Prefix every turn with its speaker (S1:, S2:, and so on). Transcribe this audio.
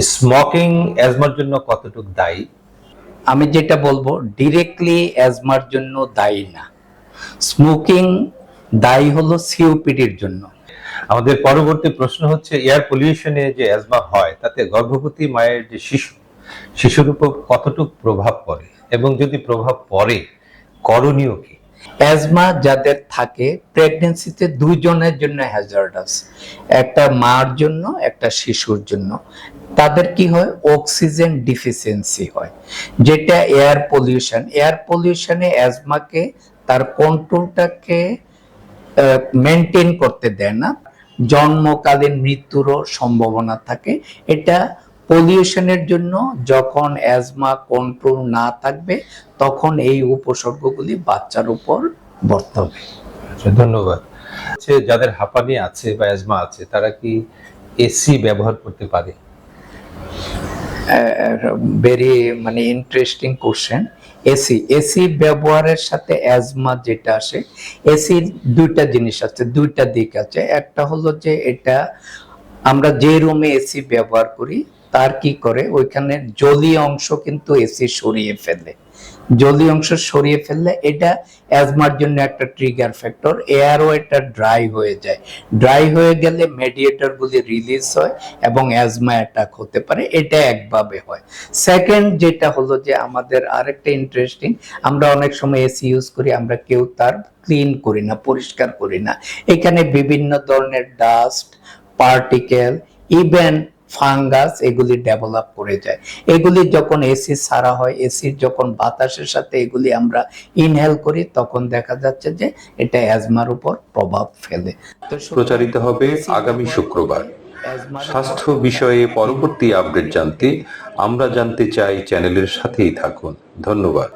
S1: Smoking অ্যাজমার জন্য কতটুকু দায়ী?
S2: আমি যেটা বলব ডিরেক্টলি অ্যাজমার জন্য দায়ী না। স্মোকিং দায়ী হলো সিওপিডির জন্য।
S1: আমাদের পরবর্তী প্রশ্ন হচ্ছে এয়ার পলিউশনে যে অ্যাজমা হয় তাতে গর্ভবতী মায়ের যে শিশু শিশুর উপর কতটুকু প্রভাব পড়ে? এবং যদি প্রভাব পড়ে করণীয় কি?
S2: অ্যাজমা যাদের থাকে প্রেগনেন্সিতে দুজনের জন্য হ্যাজার্ডাস একটা মার জন্য একটা শিশুর জন্য। তাদের কি হয়? অক্সিজেন ডিফিসিয়েন্সি হয় যেটা এয়ার পলিউশন। এয়ার পলিউশনে অ্যাজমাকে তার কন্ট্রোলটাকে মেনটেন করতে দেয় না। জন্মকালীন মৃত্যুরও সম্ভাবনা থাকে। এটা পলিউশনের জন্য যখন অ্যাজমা কন্ট্রোল না থাকবে তখন এই উপসর্গগুলি বাচ্চার উপর বর্তবে।
S1: আচ্ছা, ধন্যবাদ। যাদের হাঁপানি আছে বা অ্যাজমা আছে তারা কি এসি ব্যবহার করতে পারে?
S2: ভেরি মানে ইন্টারেস্টিং কোশ্চেন এসি এসি ব্যবহারের সাথে অ্যাজমা যেটা আসে এসির দুইটা জিনিস আছে, দুইটা দিক আছে। একটা হলো যে এটা আমরা যে রুমে এসি ব্যবহার করি, তার কি করে? ওইখানে জলীয় অংশ কিন্তু এসি সরিয়ে ফেলে। জলীয় অংশ সরিয়ে ফেললে এটা অ্যাজমার জন্য একটা ট্রিগার ফ্যাক্টর এয়ারও এটা ড্রাই হয়ে যায়। ড্রাই হয়ে গেলে মেডিয়েটর গুলি রিলিজ হয় এবং অ্যাজমা অ্যাটাক হতে পারে, এটা একভাবে হয়। সেকেন্ড যেটা হলো যে আমাদের আরেকটা ইন্টারেস্টিং আমরা অনেক সময় এসি ইউজ করি, আমরা কেউ তার ক্লিন করি না, পরিষ্কার করি না। এখানে বিভিন্ন ধরনের ডাস্ট পার্টিকেল ইভেন ফাঙ্গাস এগুলি ডেভেলপ করে যায়। এগুলি যখন এসি ছাড়া হয় এসির যখন বাতাসের সাথে এগুলি আমরা ইনহেল করি তখন দেখা যাচ্ছে যে এটা অ্যাজমার উপর প্রভাব ফেলে। তো
S3: প্রচারিত হবে আগামী শুক্রবার। স্বাস্থ্য বিষয়ে পরবর্তী আপডেট জানতে আমরা জানতে চাই চ্যানেলের সাথেই থাকুন। ধন্যবাদ।